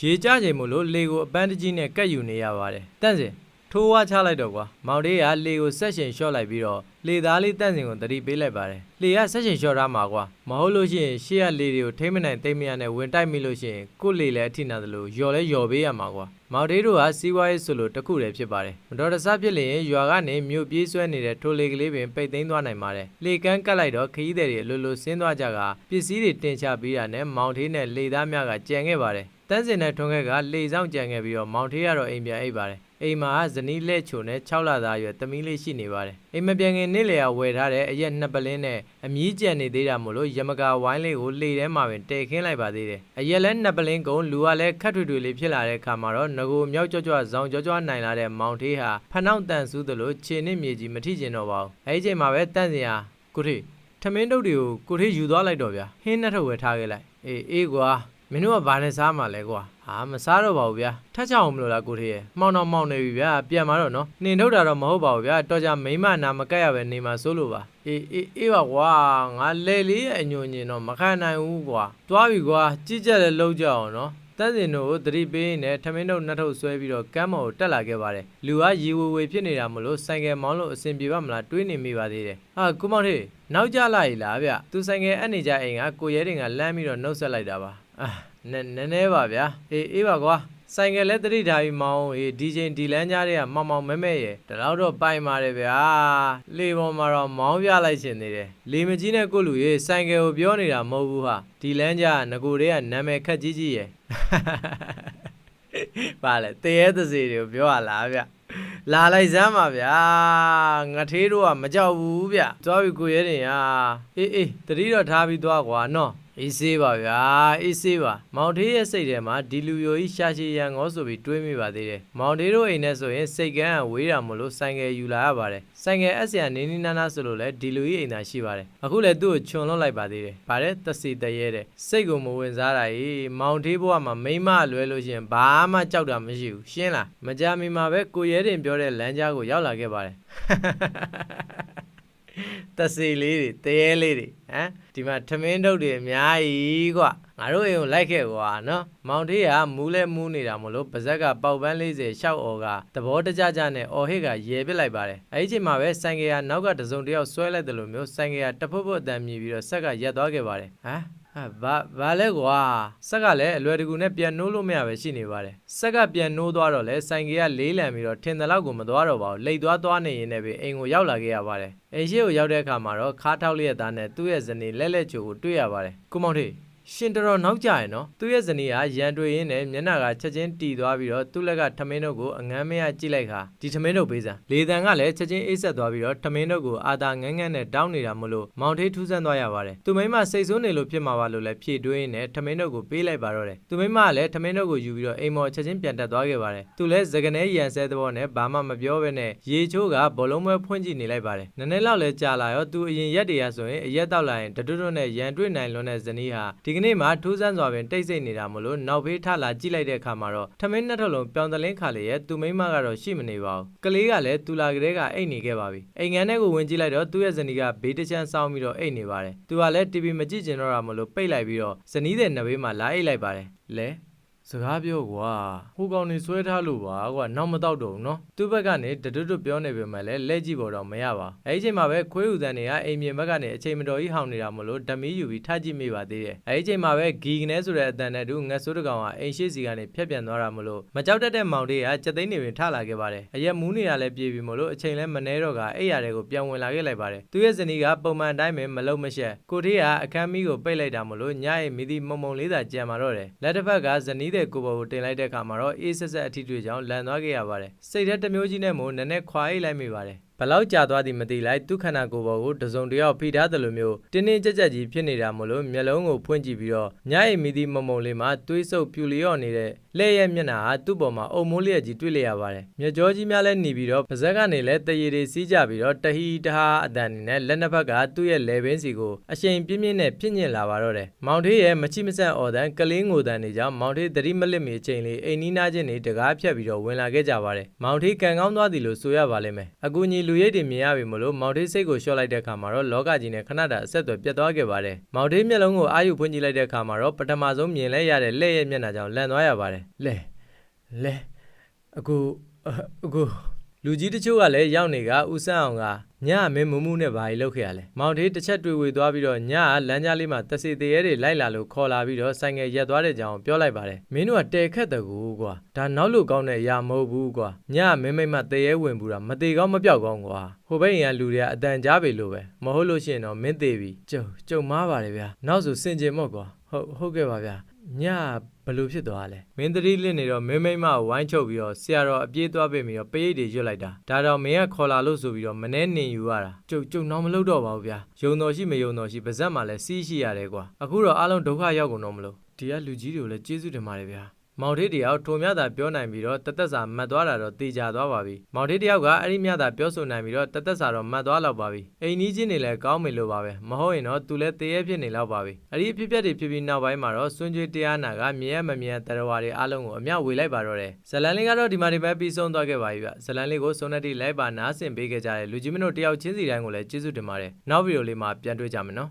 ရေကြချိန်မို့လို့လေကိုအပန်းတကြီးနဲ့ကတ်ယူနေရပါတယ်တန့်စင်ထိုးဝါချလိုက်တော့ကွာမောင်လေးကလေကိုဆက်ရှင်လျှော့လိုက်ပြီးတော့ လေသားလေးတန့်စင်ကိုတတိပေးလိုက်ပါတယ်လေကဆက်ရှင်လျှော့ထားမှာကွာမဟုတ်လို့ရှိရင်ရှေ့ကလေတွေကိုထိမ့်မနိုင်သိမ့်မရနဲ့ဝင်တိုက်မိလို့ရှိရင်ကိုယ့်လေလည်းအထိနာသလိုယော်လဲယော်ပေးရမှာကွာမောင်လေးတို့ကစီးပွားရေးဆိုလို့တစ်ခုတည်းဖြစ်ပါတယ်မတော်တဆဖြစ်လျင်ရွာကနေမြို့ပြေးဆွဲနေတဲ့ထိုလေကလေးပင်ပိတ်သိမ်းသွားနိုင်ပါတယ်လေကန်းကတ်လိုက်တော့ခရီးသည်တွေအလိုလိုဆင်းသွားကြကပစ္စည်းတွေတင်ချပေးတာနဲ့မောင်သေးနဲ့လေသားများကကြံခဲ့ပါတယ်တန်းစင်နဲ့ထွန်းခဲ့ကလေဆောင်ကြံခဲ့ပြီးတော့မောင်သေးကတော့အိမ်ပြန်အိပ်ပါတယ် အိမ်မှာဇနီးလက်ချိုနဲ့6လသားရွယ်သမီးလေးရှိနေပါတယ်အိမ်မပြန်ခင်နေ့လည်ကဝယ်ထားတဲ့အရက်နှစ်ပလင်းနဲ့အမြည်ကျန်နေသေးတာမို့လို့ရမကာဝိုင်းလေးကိုလေထဲမှာပင်တဲခင်းလိုက်ပါသေးတယ်အရက်လဲနှစ်ပလင်းကုန်လူကလည်းခက်ထွေထွေလေးဖြစ်လာတဲ့အခါမှာတော့ငကိုမြောက်ကြွကြွဇောင်းကြွကြွနိုင်လာတဲ့မောင်သေးဟာဖနှောက်တန်ဆူးသလိုခြေနဲ့မြေကြီးမထိကျင်တော့ပါဘူးအဲဒီချိန်မှာပဲတန့်စင်ဟာကိုထေထမင်းတုပ်တွေကိုကိုထေယူသွားလိုက်တော့ဗျာဟင်းနှစ်ထုပ်ဝယ်ထားခဲ့လိုက်အေးအေးကွာမင်းတို့ကဘာနဲ့စားမှာလဲကွာ ဟာမစားတော့ပါဘူးဗျာထက်ချအောင်မလို့လားကိုထေရဲ့မှောင်တော့မှောင်နေပြီဗျာပြန်มาတော့နော်နှင်ထုတ်တာတော့မဟုတ်ပါဘူးဗျာတော်ကြမိမနာမကက်ရပဲနေမှာစိုးလို့ပါအေးအေးအေးပါကွာငါလဲလေးရဲ့အညွန်ညင်တော့မခံနိုင်ဘူးကွာသွားပြီကွာကြည့်ကြက်လည်းလုံးကြအောင်နော်တန်းစင်တို့ကိုသတိပေးနဲ့ထမင်းတို့နှစ်ထုပ်ဆွဲပြီးတော့ကမ်းမော်ကိုတက်လာခဲ့ပါတယ်လူကရီဝဝေဖြစ်နေတာမလို့ဆိုင်ကယ်မောင်းလို့အဆင်ပြေပါမလားတွေးနေမိပါသေးတယ်ဟာကုမောင်ထေနောက်ကြလာ ਈ လားဗျသူဆိုင်ကယ်အပ်နေကြအိမ်ကကိုရဲတင်ကလမ်းပြီးတော့နှုတ်ဆက်လိုက်တာပါအာ နည်းနည်းနည်းပါဗျာအေးအေးပါကွာဆိုင်ကယ်လည်းတတိထားပြီးမောင်းအေးဒီချိန်ဒီလမ်းကြားတွေကမောင်မောင်မဲမဲရဲ့တလောက်တော့ပိုင်ပါတယ်ဗျာလေပေါ်မှာတော့မောင်းပြလိုက်ရှင်နေတယ်လေမကြီးနဲ့ကိုလူရေဆိုင်ကယ်ကိုပြောနေတာမဟုတ်ဘူးဟာဒီလမ်းကြားကငကိုတွေကနာမည်ခက်ကြီးကြီးရဲ့ပါလေတရေသစီတွေကိုပြောရလားဗျလာလိုက်စမ်းပါဗျာငထေးတို့ကမကြောက်ဘူးဗျသွားပြီကိုရဲတင်ဟာအေးအေးတတိတော့ထားပြီးသွားကွာနော် အေးဆေးပါဗျာအေးဆေးပါမောင်ထေးရဲ့စိတ်ထဲမှာဒီလူယိုကြီးရှာရှည်ရန်ငေါဆိုပြီးတွေးမိပါသေးတယ်မောင်ထေးတို့အိမ်နဲ့ဆိုရင်စိတ်ကန်းကဝေးတာမလို့ဆိုင်ကယ်ယူလာရပါတယ်ဆိုင်ကယ်အက်ဆရာနေနေနာနာဆိုလို့လဲဒီလူကြီးအိမ်သာရှိပါတယ်အခုလည်းသူ့ကိုခြုံလွတ်လိုက်ပါသေးတယ်ဗါတဲ့တစီတရဲတဲ့စိတ်ကိုမဝင်စားတာကြီးမောင်ထေးဘဝမှာမိမလွဲလို့ရှရင်ဘာမှကြောက်တာမရှိဘူးရှင်းလားမကြမီမှာပဲကိုရဲတင်ပြောတဲ့လမ်းကြားကိုရောက်လာခဲ့ပါတယ် တစီလေးတွေတရေလေးတွေဟမ်ဒီမှာထမင်းတုပ်တွေအများကြီးကွာငါတို့အိမ်ကိုလိုက်ခဲ့ကွာနော်မောင်ထေးကမူးလဲမူးနေတာမလို့ပါဇက်ကပေါက်ပန်း40ရှောက်အော်ကသဘောတကြကြနဲ့အော်ဟစ်ကရေပစ်လိုက်ပါတယ်အဲ့ဒီချိန်မှာပဲဆိုင်ကယ်ကနောက်ကတစုံတစ်ယောက်ဆွဲလိုက်တယ်လို့မျိုးဆိုင်ကယ်ကတဖွတ်ဖွတ်အတန်မြည်ပြီးတော့ဆက်ကရက်သွားခဲ့ပါတယ်ဟမ် ဟာဘာဘာလဲကွာဆက်ကလည်းအလွယ်တကူနဲ့ပြန်နိုးလို့မရပဲရှိနေပါတယ်ဆက်ကပြန်နိုးသွားတော့လဲဆိုင်ကယ်ကလေးလံပြီးတော့ထင်တယ်လောက်ကိုမသွားတော့ပါဘူးလိတ်သွားသွားနေရင်လည်းပဲအိမ်ကိုရောက်လာခဲ့ရပါတယ်အိမ်ရှိကိုရောက်တဲ့အခါမှာတော့ခါထောက်လျက်သားနဲ့သူ့ရဲ့ဇနီးလက်လက်ချိုကိုတွေ့ရပါတယ်ကုမောင်ထေး ရှင်တော်တော်နောက်ကြရယ်နော်သူ့ရဲ့ဇနီးကရန်တွေ့ရင်းနဲ့မျက်နှာကချက်ချင်းတီသွားပြီးတော့သူ့လက်ကထမင်းတို့ကိုအငမ်းမရကြည့်လိုက်ခါဒီထမင်းတို့ပေးစမ်းလေတံကလည်းချက်ချင်းအိတ်ဆက်သွားပြီးတော့ထမင်းတို့ကိုအာသာငန်းငန်းနဲ့တောင်းနေတာမလို့မောင်ထေးထူးဆန်းသွားရပါတယ်သူမိမစိတ်ဆိုးနေလို့ဖြစ်မှာပါလို့လည်းဖြေတွေးရင်းနဲ့ထမင်းတို့ကိုပေးလိုက်ပါတော့တယ်သူမိမကလည်းထမင်းတို့ကိုယူပြီးတော့အိမ်မော်ချက်ချင်းပြန်တက်သွားခဲ့ပါတယ်သူလည်းစကနေရန်ဆဲသဘောနဲ့ဘာမှမပြောဘဲနဲ့ရေချိုးကဘောလုံးပွဲဖွင့်ကြည့်နေလိုက်ပါတယ်နည်းနည်းလောက်လဲကြာလာရောသူအရင်ရက်တည်းရဆိုရင်အရက်တောက်လာရင်တတွတ်တွတ်နဲ့ရန်တွေ့နိုင်လွန်းတဲ့ဇနီးဟာဒီကနေ့မှထူးဆန်းစွာပင်တိတ်ဆိတ်နေတာမလို့နောက်ဖေးထလာကြည့်လိုက်တဲ့အခါမှာတော့ထမင်းနှစ်ထုပ်လုံးပြောင်းတလင်းခါလေရဲ့သူမိမကတော့ရှိမနေပါဘူးကလေးကလည်းတူလာကလေးကအိတ်နေခဲ့ပါပြီအိမ်ငန်းထဲကိုဝင်ကြည့်လိုက်တော့သူ့ရဲ့ဇနီးကဘေးတစ်ချမ်းစောင်းပြီးတော့အိတ်နေပါတယ်သူကလည်း TV မကြည့်ချင်တော့တာမလို့ပိတ်လိုက်ပြီးတော့ဇနီးတဲ့နဘေးမှာလာအိတ်လိုက်ပါတယ်လဲ စကားပြောကွာဟိုကောင်နေဆွဲထားလို့ပါကွာနောက်မတော့တော့ဘူးနော်သူ့ဘက်ကနေတတွတ်တွတ်ပြောနေပေမဲ့လည်းလက်ကြည့်ပေါ်တော့မရပါအဲဒီချိန်မှာပဲခွေးဥတန်တွေကအိမ်မြေဘက်ကနေအချိန်မတော်ကြီးဟောင်းနေတာမလို့ဓမီယူပြီးထကြည့်မိပါသေးတယ်အဲဒီချိန်မှာပဲဂီကနေဆိုတဲ့အတန်နဲ့တူငတ်ဆိုးတကောင်ကအိမ်ရှိစီကနေဖြတ်ပြန်သွားတာမလို့မကြောက်တတ်တဲ့မောင်လေးကစက်သိန်းနေပင်ထလာခဲ့ပါတယ်အရက်မူးနေတာလည်းပြေပြီမလို့အချိန်လည်းမနှဲတော့ကအိမ်ရတဲ့ကိုပြန်ဝင်လာခဲ့လိုက်ပါတယ်သူရဲ့ဇနီးကပုံမှန်အတိုင်းပဲမလုံမရှက်ကိုထေးကအခန်းမီးကိုပိတ်လိုက်တာမလို့ညရဲ့မိသည့်မုံမုံလေးသာကြံมาတော့တယ်လက်တစ်ဖက်ကဇနီးတဲ့ကိုပေါ်ကိုတင်လိုက်တဲ့အခါမှာတော့အေးဆက်ဆက်အထီးတွေကြောင့်လန်သွားခဲ့ရပါတယ်စိတ်ထဲတစ်မျိုးကြီးနဲ့မို့နည်းနည်းခွာအိတ်လိုက်မိပါတယ် ဘလောက်ကြာသွားသည်မသိလိုက်သူခန္ဓာကိုယ်ပေါ်ကိုတစုံတစ်ယောက်ဖိထားတယ်လို့မျိုးတင်းတင်းကြပ်ကြပ်ကြီးဖြစ်နေတာမို့လို့မျက်လုံးကိုဖွင့်ကြည့်ပြီးတော့ညအိမ်မိသည့်မုံမုံလေးမှာတွေးဆုပ်ပြူလျော့နေတဲ့လက်ရဲ့မျက်နှာဟာသူ့ပေါ်မှာအုံမိုးလျက်ကြီးတွေ့လျက်ရပါတယ်မျက်ကြောကြီးများလည်းหนีပြီးတော့ပါဇက်ကနေလည်းတရေတွေစီးကြပြီးတော့တဟီတဟာအတန်နေနဲ့လက်နှစ်ဖက်ကသူ့ရဲ့လေဘင်းစီကိုအရှိန်ပြင်းပြင်းနဲ့ဖြစ်ညစ်လာပါတော့တယ်မောင်ထေးရဲ့မချိမဆန့်အော်တန်ကလေးငိုတန်တွေကြောင့်မောင်ထေးသတိမလစ်မီအချိန်လေးအိမ်နီးနားချင်းတွေတကားဖြတ်ပြီးတော့ဝင်လာခဲ့ကြပါတယ်မောင်ထေးကန်ကောင်းသွားသည်လို့ဆိုရပါလိမ့်မယ်အကူကြီးလူရိတ်တွေမြင်ရပြီမလို့မောင်ထေးစိတ်ကိုလျှော့လိုက်တဲ့အခါမှာတော့လောကကြီးနဲ့ခဏတာအဆက်အသွယ်ပြတ်သွားခဲ့ပါတယ်မောင်ထေးမျက်လုံးကိုအာရုံဖွင့်ကြည့်လိုက်တဲ့အခါမှာတော့ပထမဆုံးမြင်လဲရတဲ့လက်ရဲ့မျက်နှာကြောင့်လန့်သွားရပါတယ်လဲလဲအခုအခု လူကြီးတချို့ကလည်းရောက်နေကဦးဆန်းအောင်ကညအမင်းမမှုနဲ့ဘာကြီးလုပ်ခဲ့ရလဲမောင်ထေးတစ်ချက်တွေ့ဝေသွားပြီးတော့ညကလမ်းကြားလေးမှာတစီတရေတွေလိုက်လာလို့ခေါ်လာပြီးတော့ဆိုင်ငယ်ရက်သွားတဲ့ကြောင်ပြောလိုက်ပါတယ်မင်းတို့ကတဲခက်တကူကွာဒါနောက်လို့ကောင်းတဲ့အရာမဟုတ်ဘူးကွာညကမင်းမိမ့်မတရေဝင်ဘူးတာမသေးကောင်းမပြောက်ကောင်းကွာဟိုဘက်အိမ်ကလူတွေကအတန်ကြားပေလို့ပဲမဟုတ်လို့ရှိရင်တော့မင်းသေးပြီကျုံကျုံမားပါတယ်ဗျာနောက်ဆိုစင်ကြင်မော့ကွာဟုတ်ဟုတ်ကဲ့ပါဗျာည ဘလို့ဖြစ်သွားလဲမင်းသတိလင့်နေတော့မင်းမိမ့်မကိုဝိုင်းချုပ်ပြီးတော့ဆရာတော်အပြေးသွားပြင်ပြီးတော့ပရိတ်တွေရွတ်လိုက်တာဒါတော့မင်းကခေါ်လာလို့ဆိုပြီးတော့မနှဲနေယူရတာကျုပ်ကျုပ်နောက်မလုပ်တော့ပါဘူးဗျာယုံတော်ရှိမယုံတော်ရှိပါဇက်မှာလည်းစီးရှိရတယ်ကွာအခုတော့အားလုံးဒုက္ခရောက်ကုန်တော့မလို့ဒီကလူကြီးတွေကိုလည်းကျေးဇူးတင်ပါတယ်ဗျာ မောင်ထေးတယောက်ထိုမြတာပြောနိုင်ပြီးတော့တသက်စာမှတ်သွားတာတော့တေချာသွားပါပြီမောင်ထေးတယောက်ကအဲ့ဒီမြတာပြောဆိုနိုင်ပြီးတော့တသက်စာတော့မှတ်သွားလောက်ပါပြီအိမ်နီးချင်းတွေလည်းကောင်းမေလို့ပါပဲမဟုတ်ရင်တော့သူလည်းတေးရဲဖြစ်နေလောက်ပါပြီအဲ့ဒီအဖြစ်အပျက်တွေဖြစ်ပြီးနောက်ပိုင်းမှာတော့စွန့်ကြွေးတရားနာကမြဲမမြဲတရဝါတွေအားလုံးကိုအမြောက်ဝေလိုက်ပါတော့တယ်ဇလန်လေးကတော့ဒီမှာဒီပဲပြီးဆုံးသွားခဲ့ပါပြီဗျဇလန်လေးကိုစုံနဲ့တိလိုက်ပါနားဆင်ပေးခဲ့ကြတဲ့လူကြီးမင်းတို့တယောက်ချင်းစီတိုင်းကိုလည်းကျေးဇူးတင်ပါတယ်နောက်ဗီဒီယိုလေးမှာပြန်တွေ့ကြမယ်နော်